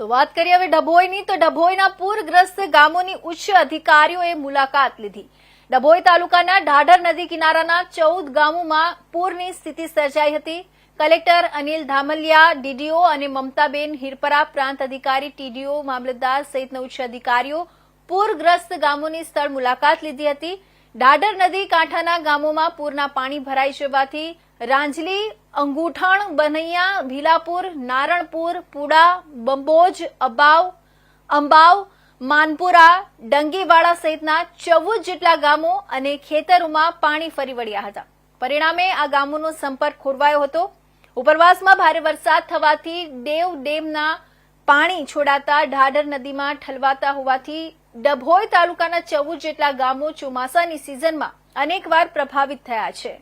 તો વાત કરીએ હવે ડભોઈની, તો ડભોઈના પૂરગ્રસ્ત ગામોની ઉચ્ચ અધિકારીઓએ મુલાકાત લીધી. ડભોઈ તાલુકાના ઢાઢર નદી કિનારાના ચૌદ ગામોમાં પૂરની સ્થિતિ સર્જાઈ હતી. કલેક્ટર અનિલ ધામલિયા, ડીડીઓ અને મમતાબેન હિરપરા પ્રાંત અધિકારી, ટીડીઓ, મામલતદાર સહિતના ઉચ્ચ અધિકારીઓ પૂરગ્રસ્ત ગામોની સ્થળ મુલાકાત લીધી હતી. ઢાઢર નદી કાંઠાના ગામોમાં પૂરના પાણી ભરાઈ જવાથી રાંજલી, અંગુઠણ, બનૈયા, ભીલાપુર, નારણપુર, પુડા બંબોજ અબાવ, અંબાવ, માનપુરા, ડંગીવાડા સહિતના ચૌદ જેટલા ગામો અને ખેતરોમાં પાણી ફરી વળ્યા હતા. પરિણામે આ ગામોનો સંપર્ક ખોરવાયો હતો. ઉપરવાસમાં ભારે વરસાદ થવાથી દેવ ડેમના પાણી છોડાતા ઢાઢર નદીમાં ઠલવાતા હોવાથી ડભોઈ તાલુકાના ચૌદ જેટલા ગામો ચોમાસાની સિઝનમાં અનેકવાર પ્રભાવિત થયા છે.